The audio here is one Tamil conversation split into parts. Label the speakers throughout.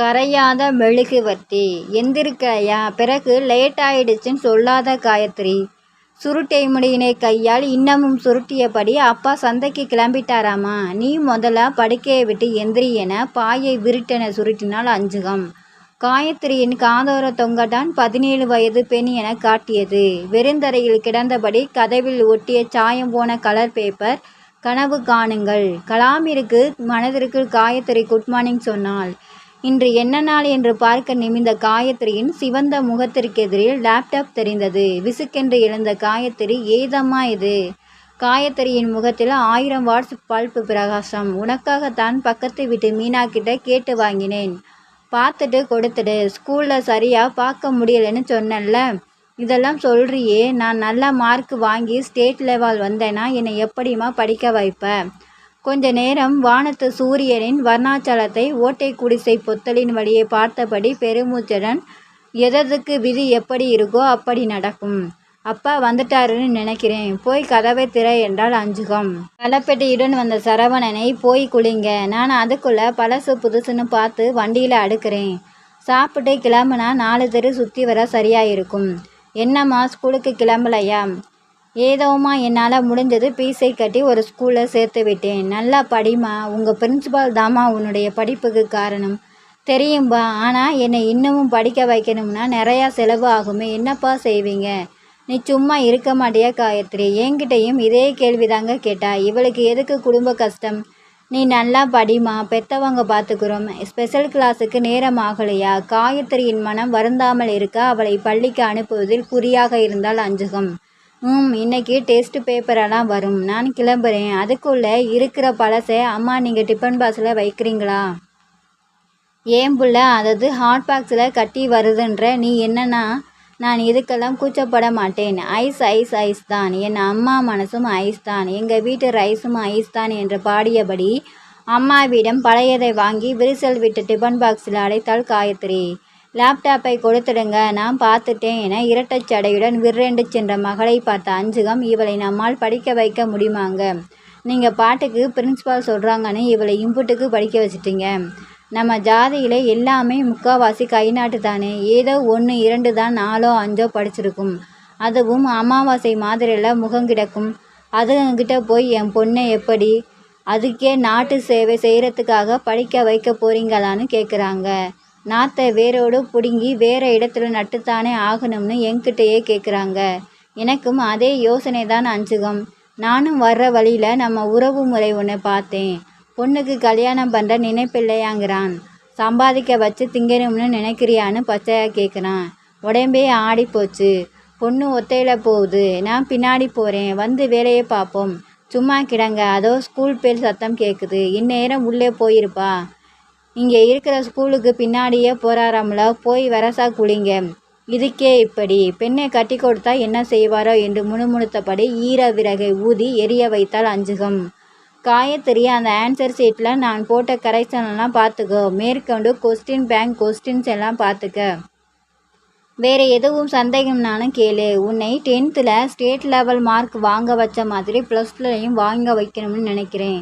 Speaker 1: கரையாத மெழுகுவர்த்தி எந்திருக்கையா? பிறகு லேட் ஆயிடுச்சுன்னு சொல்லாத காயத்ரி. சுருட்டை முடியினை கையால் இன்னமும் சுருட்டியபடி அப்பா சந்தைக்கு கிளம்பிட்டாராமா? நீ முதல்ல படுக்கையை விட்டு எந்திரி என பாயை விருட்டென சுருட்டினால் அஞ்சுகம். காயத்ரியின் காதோர தொங்கட்டான் பதினேழு வயது பெண் என காட்டியது. வெறுந்தரையில் கிடந்தபடி கதவில் ஒட்டிய சாயம் போன கலர் பேப்பர் கனவு காணுங்கள். கலாமிற்கு மனதிற்கு காயத்ரி குட் மார்னிங் சொன்னாள். இன்று என்ன நாள் என்று பார்க்க நிமிந்த காயத்ரியின் சிவந்த முகத்திற்கெதிரில் லேப்டாப் தெரிந்தது. விசுக்கென்று எழுந்த காயத்ரி ஏதம்மா இது? காயத்ரியின் முகத்தில் ஆயிரம் வாட்ஸ் பல்பு பிரகாசம். உனக்காகத்தான் பக்கத்து வீட்டு மீனா கிட்ட கேட்டு வாங்கினேன். பார்த்துட்டு கொடுத்துடு. ஸ்கூலில் சரியாக பார்க்க முடியலன்னு சொன்னேன்ல. இதெல்லாம் சொல்றியே. நான் நல்ல மார்க் வாங்கி ஸ்டேட் லெவல் வந்தேன்னா என்னை எப்படிமா படிக்க வைப்பேன் கொஞ்ச நேரம் வானத்து சூரியனின் வர்ணாச்சலத்தை ஓட்டை குடிசை பொத்தலின் வழியே பார்த்தபடி பெருமூச்சுடன் எதற்கு விதி எப்படி இருக்கோ அப்படி நடக்கும். அப்பா வந்துட்டாருன்னு நினைக்கிறேன். போய் கதவை திற என்றால் அஞ்சுகம். களப்பெட்டியுடன் வந்த சரவணனை போய் குளிங்க. நான் அதுக்குள்ள பழசு புதுசுன்னு பார்த்து வண்டியில் அடுக்கிறேன். சாப்பிட்டு கிளம்புனா நாலு தெரு சுற்றி வர சரியாக இருக்கும் என்னம்மா ஸ்கூலுக்கு கிளம்பலையா? ஏதோமா என்னால் முடிஞ்சது பீஸை கட்டி ஒரு ஸ்கூலில் சேர்த்து விட்டேன். நல்லா படிமா உங்கள் பிரின்சிபால் தாம்மா உன்னுடைய படிப்புக்கு காரணம். தெரியும்பா. ஆனால் என்னை இன்னமும் படிக்க வைக்கணும்னா நிறையா செலவு ஆகுமே. என்னப்பா செய்வீங்க? நீ சும்மா இருக்க மாட்டியா காயத்ரி? என்கிட்டையும் இதே கேள்விதாங்க கேட்டா. இவளுக்கு எதுக்கு குடும்ப கஷ்டம்? நீ நல்லா படிமா பெத்தவங்க பார்த்துக்கிறோம் ஸ்பெஷல் கிளாஸுக்கு நேரம் ஆகலையா? காயத்ரியின் மனம் வருந்தாமல் இருக்க? அவளை பள்ளிக்கு அனுப்புவதில் குறியாக இருந்தால் அஞ்சுகம். ம் இன்னைக்கு டெஸ்ட் பேப்பரெல்லாம் வரும். நான் கிளம்புறேன். அதுக்குள்ளே இருக்கிற பழசை அம்மா நீங்கள் டிஃபன் பாக்ஸில் வைக்கிறீங்களா? ஏன் புள்ள அதாவது ஹாட் பாக்ஸில் கட்டி வருதுன்ற நீ என்னன்னா நான் இதுக்கெல்லாம் கூச்சப்பட மாட்டேன். ஐஸ் ஐஸ் ஐஸ் தான். என் அம்மா மனசும் ஐஸ் தான். எங்கள் வீட்டு ரைஸும் ஐஸ் தான் என்று பாடியபடி அம்மாவிடம் பழையதை வாங்கி விரிசல் விட்டு டிஃபன் பாக்ஸில் அடைத்தாள் காயத்ரி. லேப்டாப்பை கொடுத்துடுங்க. நான் பார்த்துட்டேன் என இரட்டைச் சடையுடன் விற்றெண்டு சென்ற மகளை பார்த்த அஞ்சுகம் இவளை நம்மால் படிக்க வைக்க முடியுமாங்க? நீங்கள் பாட்டுக்கு பிரின்ஸ்பால் சொல்கிறாங்கன்னு இவளை இம்புட்டுக்கு படிக்க வச்சிட்டீங்க. நம்ம ஜாதியில் எல்லாமே முக்கால்வாசி கை நாட்டு தானே. ஏதோ ஒன்று இரண்டு தான் நாலோ அஞ்சோ படிச்சிருக்கும். அதுவும் அமாவாசை மாதிரியில் முகம் கிடக்கும். அதுங்கிட்ட போய் என் பொண்ணை எப்படி? அதுக்கே நாட்டு சேவை செய்கிறதுக்காக படிக்க வைக்க போறீங்களான்னு கேட்குறாங்க நாத்தை வேரோடு பிடுங்கி வேறு இடத்துல நட்டுத்தானே ஆகணும்னு என்கிட்டயே கேட்குறாங்க எனக்கும் அதே யோசனை தான் அஞ்சுகம். நானும் வர்ற வழியில் நம்ம உறவு முறை ஒன்று பார்த்தேன். பொண்ணுக்கு கல்யாணம் பண்ணுற நினைப்பில்லையாங்கிறான். சம்பாதிக்க வச்சு திங்கணும்னு நினைக்கிறியான்னு பச்சையாக கேட்குறான் உடம்பே ஆடி போச்சு. பொண்ணு ஒத்தையில் போகுது. நான் பின்னாடி போகிறேன் வந்து வேலையை பார்ப்போம். சும்மா கிடங்க. அதோ ஸ்கூல் பேர் சத்தம் கேட்குது இந்நேரம் உள்ளே போயிருப்பா. இங்கே இருக்கிற ஸ்கூலுக்கு பின்னாடியே போறாராம்ல போய் வரசா குளிங்க. இதுக்கே இப்படி. பெண்ணை கட்டி கொடுத்தா என்ன செய்வாரோ என்று முணுமுணுத்தபடி ஈர விறகை ஊதி எரிய வைத்தால் அஞ்சுகம். காயத்திரிய அந்த ஆன்சர் ஷீட்டில் நான் போட்ட கரெக்ஷன்லாம் பார்த்துக்கோ. மேற்கொண்டு கொஸ்டின் பேங்க் கொஸ்டின்ஸ் எல்லாம் பார்த்துக்க. வேறு எதுவும் சந்தேகம்னாலும் கேளு. உன்னை டென்த்தில் ஸ்டேட் லெவல் மார்க் வாங்க வச்ச மாதிரி ப்ளஸ்லையும் வாங்க வைக்கணும்னு நினைக்கிறேன்.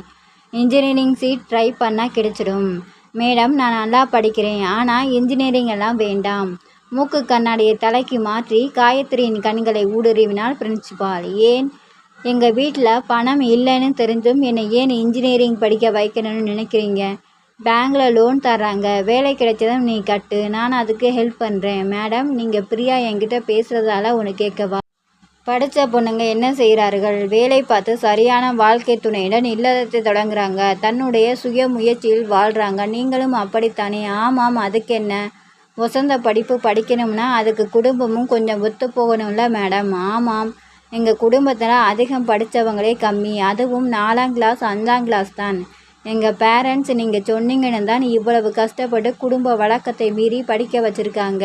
Speaker 1: இன்ஜினியரிங் சீட் ட்ரை பண்ணால் கிடைச்சிடும். மேடம் நான் நல்லா படிக்கிறேன். ஆனால் இன்ஜினியரிங் எல்லாம் வேண்டாம். மூக்கு கண்ணாடியை தலைக்கு மாற்றி காயத்ரியின் கண்களை ஊடுருவினாள் பிரின்சிபால். ஏன்? எங்கள் வீட்டில் பணம் இல்லைன்னு தெரிஞ்சும் என்னை ஏன் இன்ஜினியரிங் படிக்க வைக்கணும்னு நினைக்கிறீங்க? பேங்கில் லோன் தர்றாங்க. வேலை கிடைச்சதும் நீ கட்டு. நான் அதுக்கு ஹெல்ப் பண்ணுறேன் மேடம் நீங்கள் பிரியா என்கிட்ட பேசுகிறதால உனக்கு கேட்கவா? படித்த பொண்ணுங்க என்ன செய்கிறார்கள் வேலை பார்த்து சரியான வாழ்க்கை துணையுடன் இல்லறத்தை தொடங்குறாங்க. தன்னுடைய சுய முயற்சியில் வாழ்கிறாங்க நீங்களும் அப்படித்தானே? ஆமாம் அதுக்கு என்ன வசந்த படிப்பு படிக்கணும்னா அதுக்கு குடும்பமும் கொஞ்சம் ஒத்து போகணும்ல மேடம். ஆமாம் எங்கள் குடும்பத்தில் அதிகம் படித்தவங்களே கம்மி. அதுவும் நாலாம் கிளாஸ் அஞ்சாம் கிளாஸ் தான். எங்கள் பேரண்ட்ஸ் நீங்கள் சொன்னீங்கன்னு தான் இவ்வளவு கஷ்டப்பட்டு குடும்ப வழக்கத்தை மீறி படிக்க வச்சுருக்காங்க.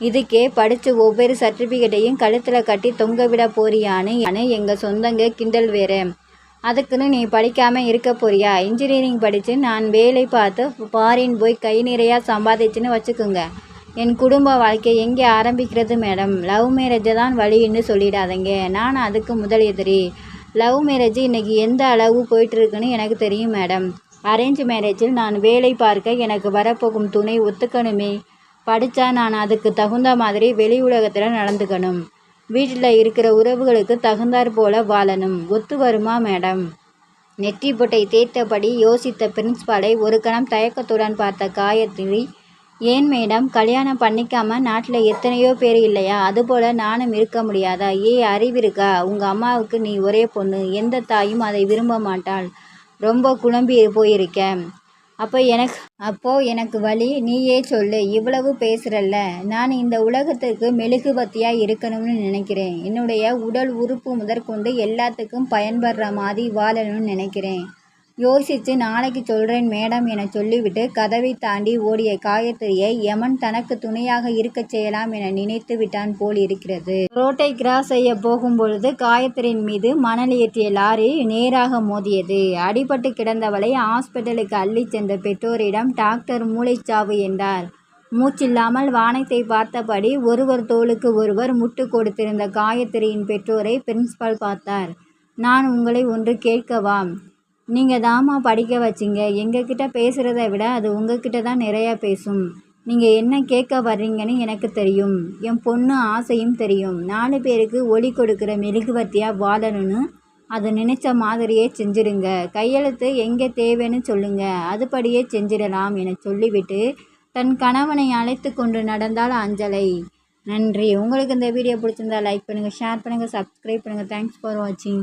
Speaker 1: இதுக்கே படித்து ஒவ்வொரு சர்டிஃபிகேட்டையும் கழுத்தில் கட்டி தொங்க விட போறியான்னு எங்கள் சொந்தங்க கிண்டல் வேறு. அதுக்குன்னு நீ படிக்காமல் இருக்க போறியா? இன்ஜினியரிங் படித்து நான் வேலை பார்த்து ஃபாரின் போய் கை நிறையா சம்பாதிச்சுன்னு வச்சுக்கோங்க. என் குடும்ப வாழ்க்கை எங்கே ஆரம்பிக்கிறது மேடம்? லவ் மேரேஜை தான் வழின்னு சொல்லிடாதீங்க. நான் அதுக்கு முதல் எதிரி. லவ் மேரேஜ் இன்றைக்கி எந்த அளவு போயிட்டுருக்குன்னு எனக்கு தெரியும் மேடம். அரேஞ்ச் மேரேஜில் நான் வேலை பார்க்க எனக்கு வரப்போகும் துணை ஒத்துக்கணுமே. படித்தா நான் அதுக்கு தகுந்த மாதிரி வெளி உலகத்தில் நடந்துக்கணும். வீட்டில் இருக்கிற உறவுகளுக்கு தகுந்தாற் போல வாழணும். ஒத்து வருமா மேடம்? நெற்றி பொட்டை தேய்த்தபடி யோசித்த பிரின்ஸ்பாலை ஒரு கணம் தயக்கத்துடன் பார்த்த காயத்ரி ஏன் மேடம் கல்யாணம் பண்ணிக்காம நாட்டில் எத்தனையோ பேர் இல்லையா? அதுபோல் நானும் இருக்க முடியாதா? ஏ அறிவிருக்கா உங்கள் அம்மாவுக்கு நீ ஒரே பொண்ணு. எந்த தாயும் அதை விரும்ப மாட்டாள். ரொம்ப குழம்பி போயிருக்கேன். அப்போ எனக்கு அப்போது எனக்கு வழி நீயே சொல்லு இவ்வளவு பேசுகிறல்ல நான் இந்த உலகத்துக்கு மெழுகுபத்தியாக இருக்கணும்னு நினைக்கிறேன். என்னுடைய உடல் உறுப்பு முதற்கொண்டு எல்லாத்துக்கும் பயன்படுற மாதிரி வாழணும்னு நினைக்கிறேன். யோசித்து நாளைக்கு சொல்கிறேன் மேடம் என சொல்லிவிட்டு கதவை தாண்டி ஓடிய காயத்ரியை யமன் தனக்கு துணையாக இருக்கச் செய்யலாம் என நினைத்து விட்டான் போல் இருக்கிறது. ரோட்டை கிராஸ் செய்ய போகும்பொழுது காயத்ரியின் மீது மணல் ஏற்றிய லாரி நேராக மோதியது. அடிபட்டு கிடந்தவளை ஹாஸ்பிட்டலுக்கு அள்ளிச் சென்ற பெற்றோரிடம் டாக்டர் மூளைச்சாவு என்றார். மூச்சில்லாமல் வானத்தை பார்த்தபடி ஒருவர் தோளுக்கு ஒருவர் முட்டு கொடுத்திருந்த காயத்ரியின் பெற்றோரை பிரின்ஸ்பால் பார்த்தார். நான் உங்களை ஒன்று கேட்கவாம். நீங்கள் தாம்மா படிக்க வச்சிங்க. எங்ககிட்ட பேசுகிறத விட அது உங்ககிட்ட தான் நிறையா பேசும். நீங்கள் என்ன கேட்க வர்றீங்கன்னு எனக்கு தெரியும். என் பொண்ணு ஆசையும் தெரியும். நாலு பேருக்கு ஒளி கொடுக்குற மெழுகுவர்த்தியாக வாழணும்னு அதை நினச்ச மாதிரியே செஞ்சிடுங்க. கையெழுத்து எங்கே தேவைன்னு சொல்லுங்கள் அதுபடியே செஞ்சிடலாம் என சொல்லிவிட்டு தன் கணவனை அழைத்து கொண்டு நடந்தால் அஞ்சலை. நன்றி. உங்களுக்கு இந்த வீடியோ பிடிச்சிருந்தா லைக் பண்ணுங்கள் ஷேர் பண்ணுங்கள் சப்ஸ்கிரைப் பண்ணுங்கள் தேங்க்ஸ் ஃபார் வாட்சிங்